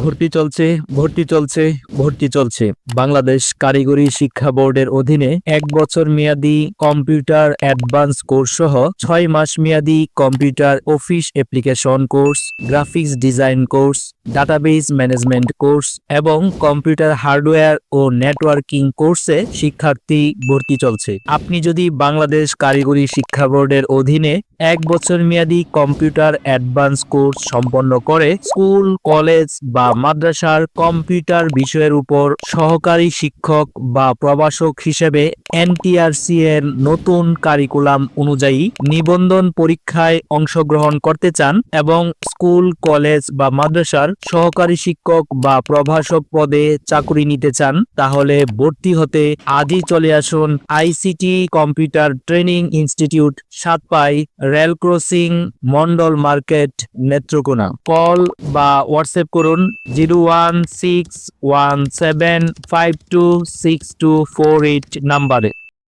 ভর্তি চলছে ভর্তি চলছে ভর্তি চলছে। বাংলাদেশ কারিগরি শিক্ষা বোর্ডের অধীনে এক বছর মেয়াদি কম্পিউটার অ্যাডভান্স কোর্স সহ ছয় মাস মেয়াদি computer office application course, graphics design course, database management course এবং কম্পিউটার হার্ডওয়্যার ও নেটওয়ার্কিং কোর্সে শিক্ষার্থী ভর্তি চলছে। আপনি যদি বাংলাদেশ কারিগরি শিক্ষা বোর্ডের অধীনে এক বছর মেয়াদি কম্পিউটার অ্যাডভান্স কোর্স সম্পন্ন করে স্কুল, কলেজ বা মাদ্রাসার কম্পিউটার বিষয়ের উপর সহকারী শিক্ষক বা প্রভাষক হিসেবে এনটিআরসি এর নতুন কারিকুলাম অনুযায়ী নিবন্ধন পরীক্ষায় অংশগ্রহণ করতে চান এবং স্কুল, কলেজ বা মাদ্রাসার সহকারী শিক্ষক বা প্রভাষক পদে চাকরি নিতে চান, তাহলে ভর্তি হতে আজই চলে আসুন ICT computer training institute Satpai rail crossing, Mondal market, Netrokona. Call বা হোয়াটসঅ্যাপ করুন zero one six one seven five two six two four eight নাম্বারে।